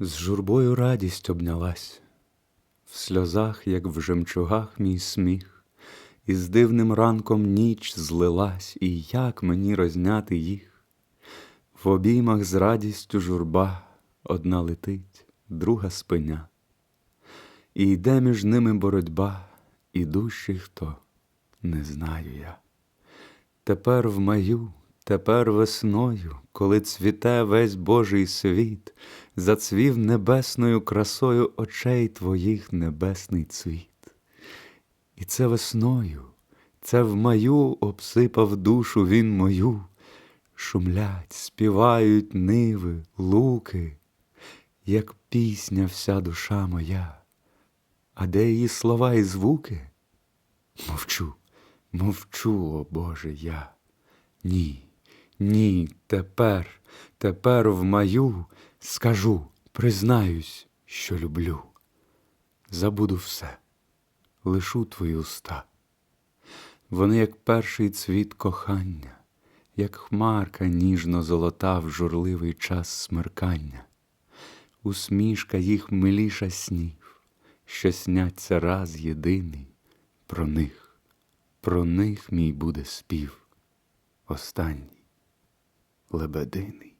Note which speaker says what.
Speaker 1: З журбою радість обнялась, в сльозах, як в жемчугах, мій сміх, і з дивним ранком ніч злилась, і як мені розняти їх? В обіймах з радістю журба одна летить, друга спиня, і йде між ними боротьба, і дужчий хто, не знаю я. Тепер в маю, тепер весною, коли цвіте весь Божий світ, зацвів небесною красою очей твоїх небесний цвіт. І це весною, це в маю обсипав душу він мою, шумлять, співають ниви, луки, як пісня вся душа моя. А де її слова і звуки? Мовчу, мовчу, о Боже, я. Ні, ні, тепер, тепер в маю скажу, признаюсь, що люблю. Забуду все, лишу твої уста. Вони, як перший цвіт кохання, як хмарка ніжно золота в журливий час смеркання, усмішка їх миліша снів, що сняться раз єдиний про них, про них мій буде спів, останній лебединий.